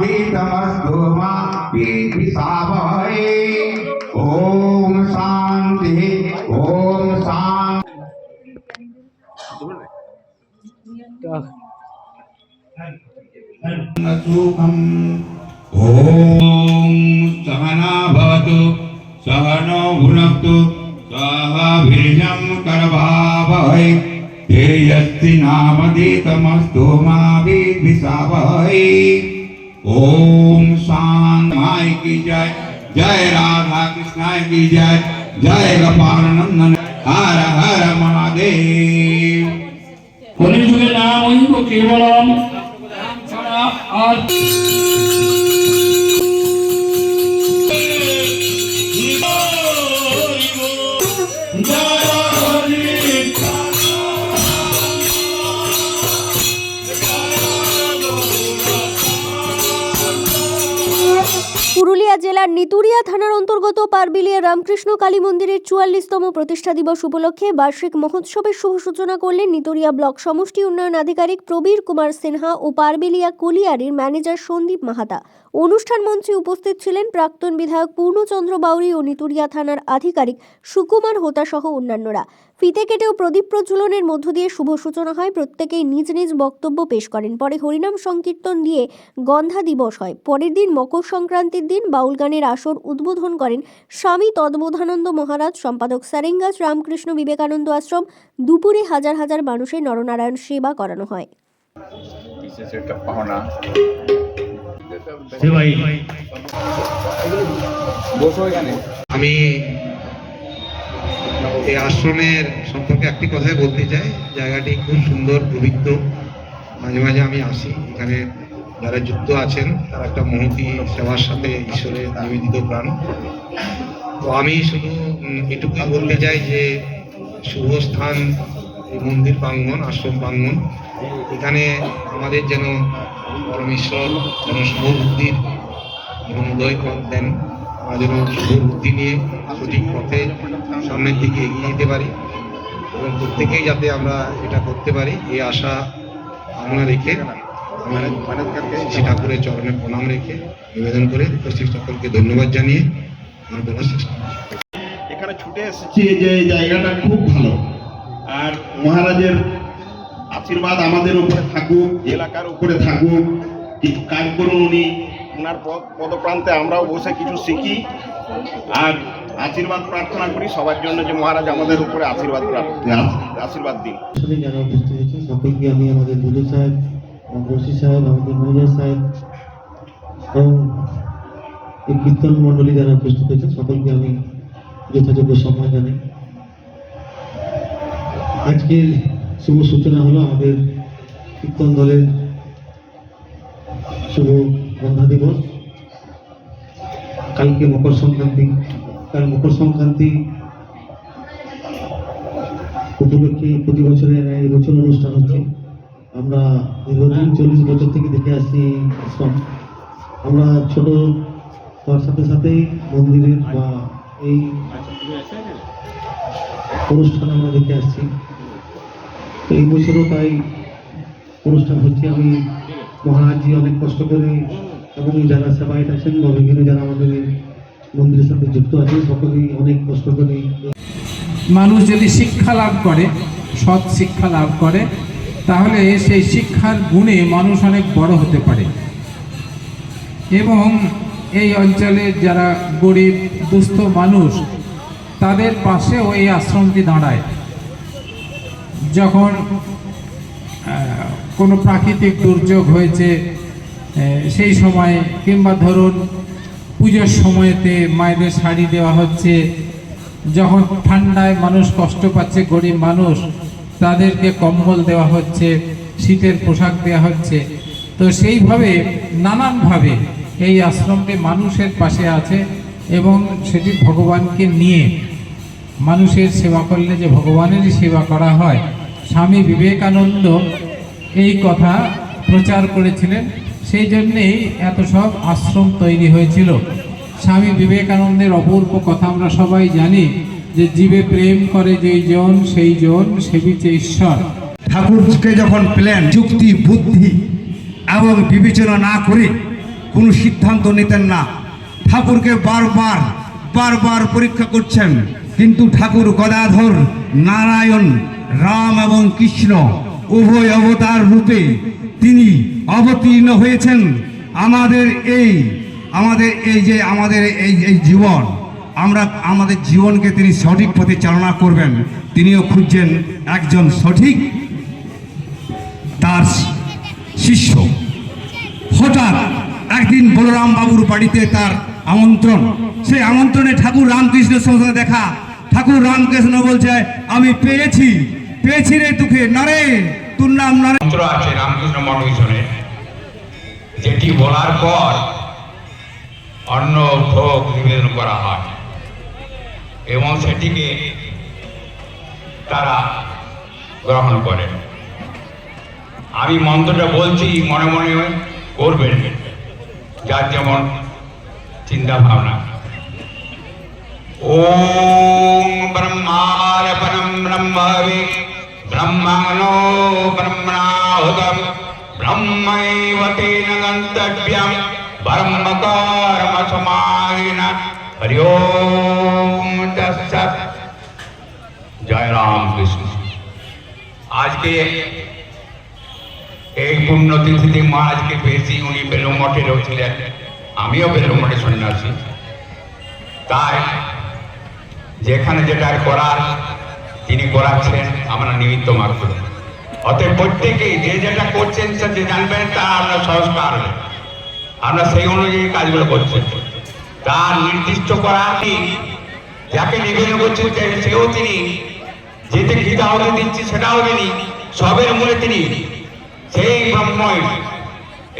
तमस्तु मा विद्विषावहै ॐ शान्तिः ॐ शान्तिः सुखम् ॐ सहना भवतु, सहनो भुनक्तु सह वीर्यं करवावहै। तेजस्ति नामधीतमस्तु मा विद्विषावहै ॐ शान्ताय की जय जय राधा कृष्णाय की जय जय गोपालनंदन हर हर महादेव কলিযুগে নাম ঐব কেবলম ছাড়া আর জেলার নিতুরিয়া থানার অন্তর্গত পারবিলিয়া রামকৃষ্ণ কালী মন্দিরের চুয়াল্লিশতম প্রতিষ্ঠা দিবস উপলক্ষে বার্ষিক মহোৎসবের শুভ সূচনা করলেন নিতুরিয়া ব্লক সমষ্টি উন্নয়ন আধিকারিক প্রবীর কুমার সিনহা ও পারবিলিয়া কুলিয়ারির ম্যানেজার সন্দীপ মাহাতা। অনুষ্ঠান মঞ্চে উপস্থিত ছিলেন প্রাক্তন বিধায়ক পূর্ণচন্দ্র বাউরি ও নিতুরিয়া থানার আধিকারিক সুকুমার হোতা সহ অন্যান্যরা। ফিতে কেটে ও প্রদীপ প্রজ্বলনের মধ্য দিয়ে শুভ সূচনা হয়। প্রত্যেকেই নিজ নিজ বক্তব্য পেশ করেন। পরে হরিনাম সংকীর্তন দিয়ে গন্ধা দিবস হয়। পরের দিন মকর সংক্রান্তির দিন বাউল গানের আসর উদ্বোধন করেন স্বামী তদ্বোধানন্দ মহারাজ সম্পাদক সারেঙ্গাস রামকৃষ্ণ বিবেকানন্দ আশ্রম। দুপুরে হাজার হাজার মানুষের নরনারায়ণ সেবা করানো হয়। বিশেষ একটা পাওনা আমি এই আশ্রমের সম্পর্কে একটি কথাই বলতে চাই। জায়গাটি খুব সুন্দর পবিত্র। মাঝে মাঝে আমি আসি। এখানে যারা যুক্ত আছেন তারা একটা মহতি সেবার সাথে ঈশ্বরের নিবেদিত প্রাণ। তো আমি শুধু উম, এটুকুই বলতে চাই যে শুভ স্থান মন্দির প্রাঙ্গণ আশ্রম প্রাঙ্গণ। এখানে আমাদের যেন পরমেশ্বর যেন শুভবুদ্ধির এবং উদয় দেন যেন শুভ বুদ্ধি নিয়ে সঠিক পথে সামনের দিকে এগিয়ে যেতে পারি এবং প্রত্যেকেই যাতে আমরা এটা করতে পারি এই আশা কামনা রেখে আমার শ্রী ঠাকুরের চরণে প্রণাম রেখে নিবেদন করে উপস্থিত সকলকে ধন্যবাদ জানিয়ে আমার বলার চেষ্টা করছি। এখানে ছুটে এসেছি। যে এই জায়গাটা খুব ভালো। আর মহারাজের আশীর্বাদ আমাদের উপরে থাকুক এলাকার উপরে থাকুক কিছু কাজ করুন উনি। ওনার পদ- পদপ্রান্তে আমরাও বসে কিছু শিখি। আর আশীর্বাদ প্রার্থনা করি, সবার জন্য যে মহারাজ আমাদের উপরে আশীর্বাদ আশীর্বাদ দিন। যারা উপস্থিত হয়েছে। সকলকে আমি আমাদের দুলু সাহেব বসি সাহেব, আমাদের ম্যানেজার সাহেব, এবং এই কীর্তন মণ্ডলী যারা উপস্থিত হয়েছে, সকলকে আমি যথাযোগ্য সম্মান জানাই। আজকের শুভ সূচনা হলো আমাদের কীর্তন দলের শুভ বন্ধা দিবস। কালকে মকর সংক্রান্তি কাল মকর সংক্রান্তি। উপলক্ষে প্রতি বছরের এই বছর অনুষ্ঠান হচ্ছে। আমরা দীর্ঘদিন চল্লিশ বছর থেকে দেখে আসছি আশ্রম। আমরা ছোট হওয়ার সাথে সাথেই মন্দিরের বা এই অনুষ্ঠান আমরা দেখে আসছি। তো এই বছরও তাই অনুষ্ঠান হচ্ছে। আমি মহারাজজি অনেক কষ্ট করে এবং যারা সেবায়ত আছেন বা বিভিন্ন যারা আমাদের মন্দিরের যুক্ত আছে, সকলেই অনেক কষ্ট করে মানুষ যদি শিক্ষা লাভ করে, সৎ শিক্ষা লাভ করে, তাহলে সেই শিক্ষার গুণে মানুষ অনেক বড় হতে পারে। এবং এই অঞ্চলের যারা গরিব, দুস্থ মানুষ, তাদের পাশেও এই আশ্রমটি দাঁড়ায়। যখন কোনো প্রাকৃতিক দুর্যোগ হয়েছে সেই সময় কিংবা ধরুন পুজোর সময়তে মায়েদের শাড়ি দেওয়া হচ্ছে। যখন ঠান্ডায় মানুষ কষ্ট পাচ্ছে, গরিব মানুষ, তাদেরকে কম্বল দেওয়া হচ্ছে, শীতের পোশাক দেওয়া হচ্ছে। তো সেইভাবে নানানভাবে এই আশ্রমটি মানুষের পাশে আছে এবং সেটি ভগবানকে নিয়ে মানুষের সেবা করলে যে ভগবানেরই সেবা করা হয়। স্বামী বিবেকানন্দ এই কথা প্রচার করেছিলেন। সেই জন্যেই এত সব আশ্রম তৈরি হয়েছিল। স্বামী বিবেকানন্দের অপূর্ব কথা আমরা সবাই জানি যে জীবে প্রেম করে যেই জন, সেই জন সেবিছে ঈশ্বর। ঠাকুরকে যখন পেলেন, যুক্তি, বুদ্ধি এবং বিবেচনা না করে কোনো সিদ্ধান্ত নিতেন না। ঠাকুরকে বারবার বারবার পরীক্ষা করছেন। কিন্তু ঠাকুর গদাধর, নারায়ণ, রাম এবং কৃষ্ণ উভয় অবতার রূপে তিনি অবতীর্ণ হয়েছেন। আমাদের এই আমাদের এই যে, আমাদের এই এই জীবন, আমরা, আমাদের জীবনকে তিনি সঠিক পথে চালনা করবেন। তিনিও খুঁজছেন একজন সঠিক তার শিষ্য। হঠাৎ একদিন বলরাম বাবুর বাড়িতে তার আমন্ত্রণ। সেই আমন্ত্রণে ঠাকুর রামকৃষ্ণের সঙ্গে দেখা। ঠাকুর রামকৃষ্ণ বলছে, আমি পেয়েছি পেয়েছি রে তোকে তোর যেটি বলার পর অন্ন ভোগ নিবেদন করা হয়। এবং সেটিকে তারা গ্রহণ করে আমি মন্ত্রটা বলছি, মনে মনে করবেন। যার যেমন চিন্তা ভাবনা ওম ব্রহ্মারপণম ব্রহ্মবে ব্রহ্মণো ব্রহ্মণাহুতম ব্রহ্মৈব তেন গন্তব্যম ব্রহ্মকর্ম সমাহিন হরি ওম তৎসৎ জয় রাম কৃষ্ণ আজকে এই পুণ্যতিথিতে মহারাজকে পেয়েছি উনি বেলুম মঠেরও ছিলেন আমিও বেলুম মঠে সন্ন্যাসী তাই যেখানে যেটা করার তিনি করাচ্ছেন আমরা নিমিত্ত মাত্র অতএব প্রত্যেকেই যে যেটা করছেন সে জানবেন তা আমরা সংস্কার আমরা সেই অনুযায়ী কাজগুলো করছি। তার নির্দিষ্ট করা কি যাকে নিবেদন করছেন সেও তিনি যেতে গীতা হতে দিচ্ছি সেটাও তিনি, সবের মূলে তিনি। সেই ব্রহ্মই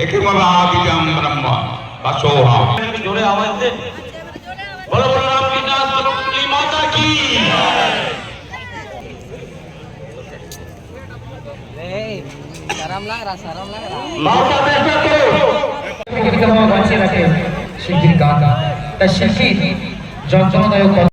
একে বাবা আদিজম ব্রহ্ম বা সৌহাম জোরে আওয়াজ বলো বলো রাম কি নাচ বলো কি মাতা কি মাতা দেখা তো বাঁচিয়ে রাখে শিল্পীর গান তাই শিল্পী যন্ত্রণাদায়ক